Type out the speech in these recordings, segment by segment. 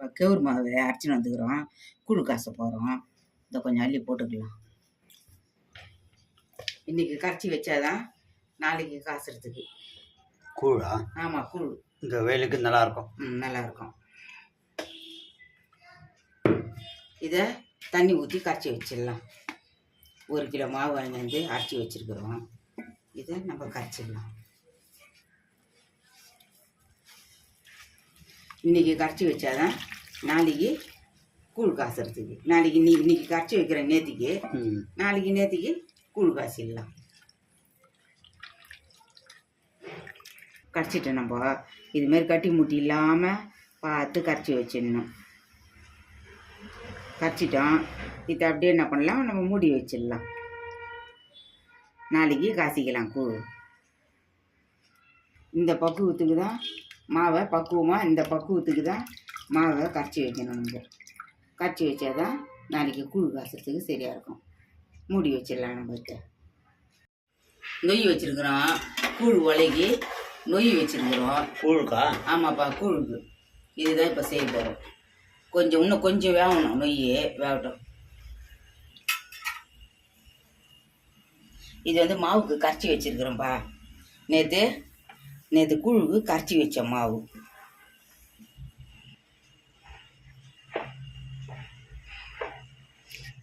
கெவுரு மாவு அரைச்சின்னு வந்துக்கிறோம். கூழு காச போகிறோம் இதை கொஞ்சம் அள்ளி போட்டுக்கலாம். இன்றைக்கி கரைச்சி வச்சாதான் நாளைக்கு காசுறதுக்கு கூழா? ஆமாம் கூழ். இந்த வெயிலுக்கு நல்லா இருக்கும் ம் நல்லாயிருக்கும். இதை தண்ணி ஊற்றி கரைச்சி வச்சிடலாம். ஒரு கிலோ மாவு வாங்கி வந்து அரைச்சி வச்சுருக்குறோம். இதை நம்ம கரைச்சிடலாம். இன்றைக்கி கரைச்சி வச்சாதான் நாளைக்கு கூழ் காசுறதுக்கு. நாளைக்கு நீ இன்னைக்கு கரைச்சி வைக்கிற நேத்திக்கு ம். நாளைக்கு நேத்திக்கு கூழ் காசிடலாம். கரைச்சிட்டோம் நம்ம. இதுமாரி கட்டி முட்டி இல்லாமல் பார்த்து கரைச்சி வச்சிடணும். கரைச்சிட்டோம். இதை அப்படியே என்ன பண்ணலாம்? நம்ம மூடி வச்சிடலாம். நாளைக்கு காசிக்கலாம் கூழ். இந்த பக்குவத்துக்கு தான் மாவை பக்குவமாக இந்த பக்குவத்துக்கு தான் மாவை கரைச்சி வைக்கணும் நம்ம. கரைச்சி வச்சாதான் நாளைக்கு கூழ் காசுறதுக்கு சரியாக இருக்கும். மூடி வச்சிடலாம் நம்ம நொய் வச்சுருக்குறோம். கூழ் உலகி நொய் வச்சுருக்குறோம். கூழுக்கா? ஆமாப்பா கூழுக்கு. இதுதான் இப்போ செய்ய போகிறோம் கொஞ்சம் இன்னும் கொஞ்சம் வேகணும் நொய் வேகட்டும் இது வந்து மாவுக்கு கரைச்சி வச்சுருக்குறோம்ப்பா. நேற்று நேற்று கூழுக்கு கரைச்சி வச்ச மாவு.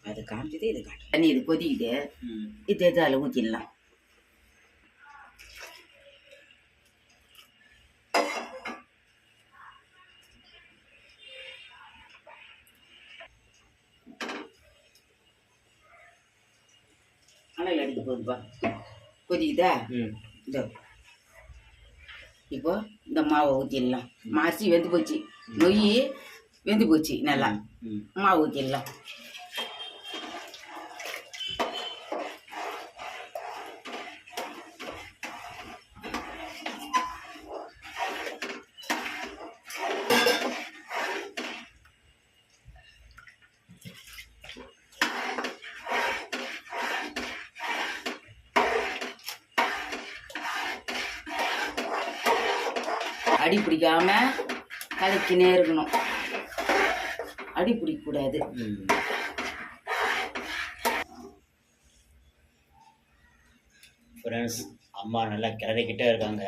அது காமிச்சதே இது காட்டு. தண்ணி இது கொதிக்குது. ம். இது அதில் ஊற்றிடலாம் அனல் அடிக்க போகுதுப்பா. கொதிக்குதா? ம். இதோ. இப்போ இந்த மாவை ஊற்றிடலாம் மாசி வெந்து போச்சு. நொய் வெந்து போச்சு நல்லா. மாவு ஊற்றிடலாம் அடி பிடிக்காம கலக்கினே இருக்கணும். அடி பிடிக்கக்கூடாது. ஃப்ரெண்ட்ஸ் அம்மா நல்லா கிளறிக்கிட்டே இருக்காங்க.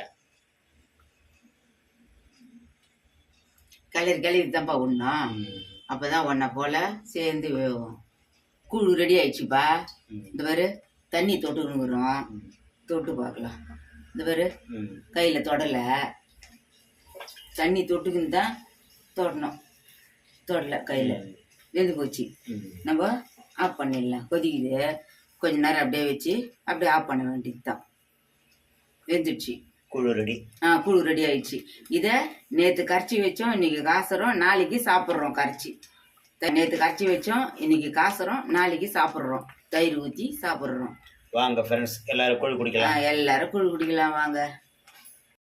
கிளறி கிளறி தான்ப்பா ஒன்றும் ம். அப்போ தான் ஒன்றை போல் சேர்ந்து வேகும் கூழ் ரெடி ஆயிடுச்சுப்பா. இந்த பாரு தண்ணி தொட்டுனுக்குறோம் ம். தொட்டு பார்க்கலாம். இந்த பாரு ம். கையில் தொடலை. தண்ணி தொட்டுக்குன்னு தான் தொடணும் தொடல கையில். வெந்து போச்சு. நம்ம ஆஃப் பண்ணிடலாம். கொதிக்குது. கொஞ்ச நேரம் அப்படியே வச்சு அப்படியே ஆஃப் பண்ண வேண்டியது தான் வெந்துடுச்சு. கூழு ரெடி. ஆ புழு ரெடி ஆயிடுச்சு. இதை நேற்று கரைச்சி வச்சோம் இன்னைக்கு காசுறோம் நாளைக்கு சாப்பிட்றோம் கரைச்சி. நேற்று கரைச்சி வச்சோம் இன்னைக்கு காசுறோம் நாளைக்கு சாப்பிட்றோம். தயிர் ஊற்றி சாப்பிட்றோம். வாங்க ஃப்ரெண்ட்ஸ் எல்லாரும் கூழ் குடிக்கலாம். எல்லாரும் குழு குடிக்கலாம் வாங்க.